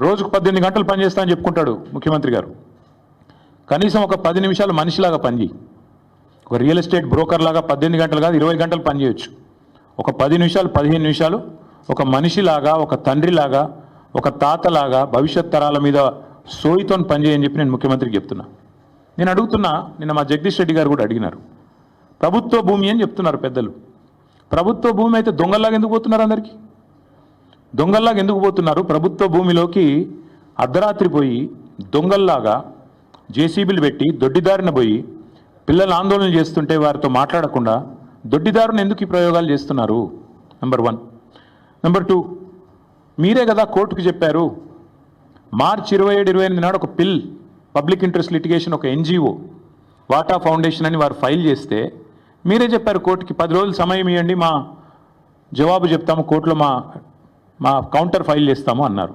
రోజుకు పద్దెనిమిది గంటలు పనిచేస్తా అని చెప్పుకుంటాడు ముఖ్యమంత్రి గారు. కనీసం ఒక పది నిమిషాలు మనిషిలాగా పనిచేయి ఒక రియల్ ఎస్టేట్ బ్రోకర్ లాగా పద్దెనిమిది గంటలు కాదు ఇరవై గంటలు పనిచేయచ్చు ఒక పది నిమిషాలు పదిహేను నిమిషాలు ఒక మనిషిలాగా ఒక తండ్రిలాగా ఒక తాతలాగా భవిష్యత్ తరాల మీద సోయితో పనిచేయని చెప్పి నేను ముఖ్యమంత్రికి చెప్తున్నా. నేను అడుగుతున్నా నిన్న మా జగదీష్ రెడ్డి గారు కూడా అడిగినారు. ప్రభుత్వ భూమి అని చెప్తున్నారు పెద్దలు. ప్రభుత్వ భూమి అయితే దొంగల్లాగా ఎందుకు పోతున్నారు అందరికీ? దొంగల్లాగా ఎందుకు పోతున్నారు? ప్రభుత్వ భూమిలోకి అర్ధరాత్రి పోయి దొంగల్లాగా జేసీబీలు పెట్టి దొడ్డిదారిన పోయి పిల్లలు ఆందోళన చేస్తుంటే వారితో మాట్లాడకుండా దొడ్డిదారుని ఎందుకు ఈ ప్రయోగాలు చేస్తున్నారు? నెంబర్ వన్ నెంబర్ టూ మీరే కదా కోర్టుకు చెప్పారు మార్చి ఇరవై ఏడు ఇరవై ఎనిమిది నాడు ఒక పిల్ పబ్లిక్ ఇంట్రెస్ట్ లిటిగేషన్ ఒక ఎన్జిఓ వాటా ఫౌండేషన్ అని వారు ఫైల్ చేస్తే మీరే చెప్పారు కోర్టుకి పది రోజులు సమయం ఇవ్వండి మా జవాబు చెప్తాము కోర్టులో మా మా కౌంటర్ ఫైల్ చేస్తాము అన్నారు.